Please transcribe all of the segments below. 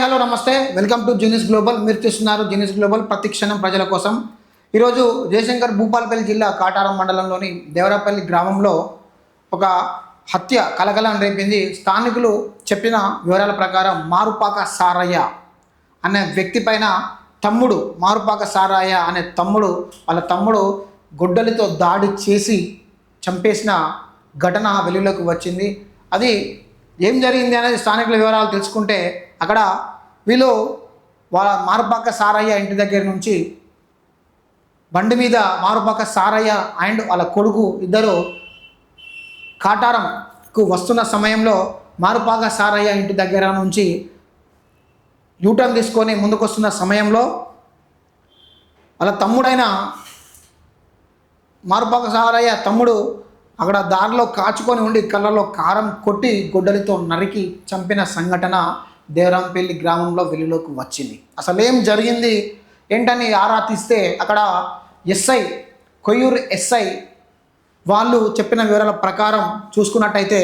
Hi hello నమస్తే. Welcome to Genius Global. మీరు చూస్తున్నారు జీనియస్ గ్లోబల్. ప్రతి క్షణం ప్రజల కోసం. ఈరోజు జయశంకర్ భూపాలపల్లి జిల్లా కాటారం మండలంలోని దేవరాపల్లి గ్రామంలో ఒక హత్య కలకలం రేపింది. స్థానికులు చెప్పిన వివరాల ప్రకారం మారుపాక సారయ్య అనే వ్యక్తి పైన తమ్ముడు మారుపాక సారయ్య అనే తమ్ముడు వాళ్ళ తమ్ముడు గొడ్డలితో దాడి చేసి చంపేసిన ఘటన వెలుగులోకి వచ్చింది. అది ఏం జరిగింది అనేది స్థానికుల వివరాలు తెలుసుకుంటే అక్కడ వీళ్ళు వాళ్ళ మారుపాక సారయ్య ఇంటి దగ్గర నుంచి బండి మీద మారుపాక సారయ్య అండ్ వాళ్ళ కొడుకు ఇద్దరు కాటారంకు వస్తున్న సమయంలో మారుపాక సారయ్య ఇంటి దగ్గర నుంచి యూటర్న్ తీసుకొని ముందుకొస్తున్న సమయంలో వాళ్ళ తమ్ముడైన మారుపాక సారయ్య తమ్ముడు అక్కడ దారిలో కాచుకొని ఉండి కళ్ళలో కారం కొట్టి గొడ్డలితో నరికి చంపిన సంఘటన దేవరాంపల్లి గ్రామంలో వెలుగులోకి వచ్చింది. అసలు ఏం జరిగింది? ఏంటని ఆరా తీస్తే అక్కడ ఎస్ఐ కొయ్యూరు ఎస్ఐ వాళ్ళు చెప్పిన వివరాల ప్రకారం చూసుకున్నట్టయితే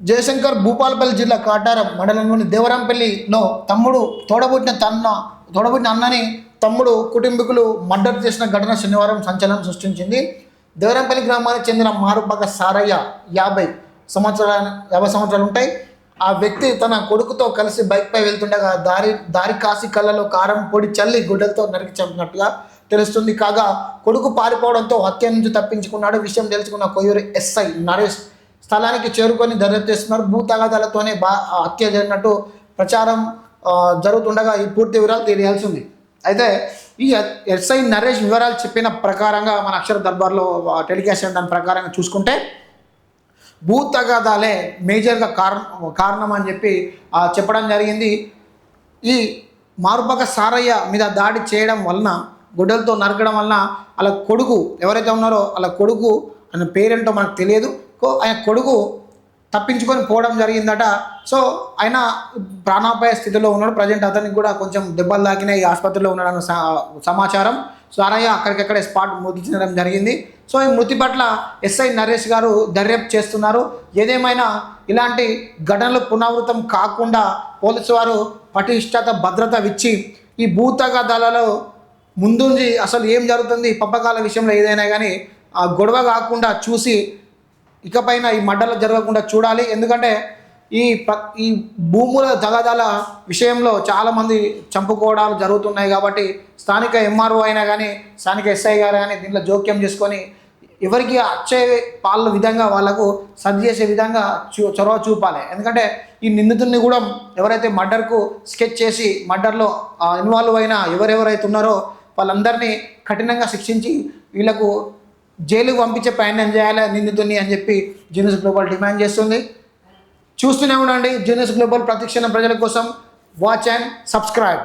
జయశంకర్ భూపాలపల్లి జిల్లా కాటారం మండలంలోని దేవరాంపల్లిలో తమ్ముడు తోడబుట్టిన తన్న తోడబుట్టిన అన్నని తమ్ముడు కుటుంబీకులు మర్డర్ చేసిన ఘటన శనివారం సంచలనం సృష్టించింది. దేవరంపల్లి గ్రామానికి చెందిన మారుపక సారయ్య యాభై సంవత్సరాల యాభై సంవత్సరాలు ఉంటాయి. ఆ వ్యక్తి తన కొడుకుతో కలిసి బైక్పై వెళ్తుండగా దారి దారి కాసి కళ్ళలో కారం పొడి చల్లి గుడ్డలతో నరికి చంపినట్టుగా తెలుస్తుంది. కాగా కొడుకు పారిపోవడంతో హత్య నుంచి తప్పించుకున్నాడు. విషయం తెలుసుకున్న కొయ్యూరు ఎస్ఐ నరేష్ స్థలానికి చేరుకొని దర్యాప్తు చేస్తున్నారు. భూతగాదాలతోనే బా హత్య జరిగినట్టు ప్రచారం జరుగుతుండగా ఈ పూర్తి వివరాలు తెలియాల్సి ఉంది అయితే ఈ ఎస్ఐ నరేష్ వివరాలు చెప్పిన ప్రకారంగా మన అక్షర దర్బార్లో టెలికాస్ట్ దాని ప్రకారంగా చూసుకుంటే భూ తగాదాలే మేజర్గా కారణం కారణం అని చెప్పి చెప్పడం జరిగింది. ఈ మారుపక సారయ్య మీద దాడి చేయడం వలన గుడ్డలతో నరకడం వలన వాళ్ళ కొడుకు ఎవరైతే ఉన్నారో వాళ్ళ కొడుకు ఆయన పేరేంటో మనకు తెలియదు. ఆయన కొడుకు తప్పించుకొని పోవడం జరిగిందట. సో ఆయన ప్రాణాపాయ స్థితిలో ఉన్నాడు. ప్రజెంట్ అతనికి కూడా కొంచెం దెబ్బలు తాకినాయి ఆసుపత్రిలో ఉన్నాడన్న సమాచారం. సారయ్య అక్కడికక్కడే స్పాట్ మృతి చెందడం జరిగింది. సో ఈ మృతి పట్ల ఎస్ఐ నరేష్ గారు దర్యాప్తు చేస్తున్నారు. ఏదేమైనా ఇలాంటి ఘటనలు పునరావృతం కాకుండా పోలీసు వారు పటిష్టత భద్రత ఇచ్చి ఈ భూతగాదాలలో ముందుండి అసలు ఏం జరుగుతుంది పబ్బకాల విషయంలో ఏదైనా కానీ ఆ గొడవ కాకుండా చూసి ఇకపైన ఈ మడ్డలు జరగకుండా చూడాలి. ఎందుకంటే ఈ ప్ర ఈ భూముల తగాదాల విషయంలో చాలామంది చంపుకోవడాలు జరుగుతున్నాయి కాబట్టి స్థానిక ఎంఆర్ఓ అయినా కానీ స్థానిక ఎస్ఐ గారు కానీ దీంట్లో జోక్యం చేసుకొని ఎవరికి వచ్చే పాల విధంగా వాళ్ళకు సర్ది చేసే విధంగా చూ చొరవ చూపాలి. ఎందుకంటే ఈ నిందితుల్ని కూడా ఎవరైతే మర్డర్కు స్కెచ్ చేసి మర్డర్లో ఇన్వాల్వ్ అయిన ఎవరెవరైతే ఉన్నారో వాళ్ళందరినీ కఠినంగా శిక్షించి వీళ్ళకు జైలుకు పంపించే ప్రయాణం చేయాలి నిందితుని అని చెప్పి జీనియస్ గ్లోబల్ డిమాండ్ చేస్తుంది. చూస్తూనే ఉండండి. జీనియస్ గ్లోబల్ ప్రతిక్షణ ప్రజల కోసం. Watch and subscribe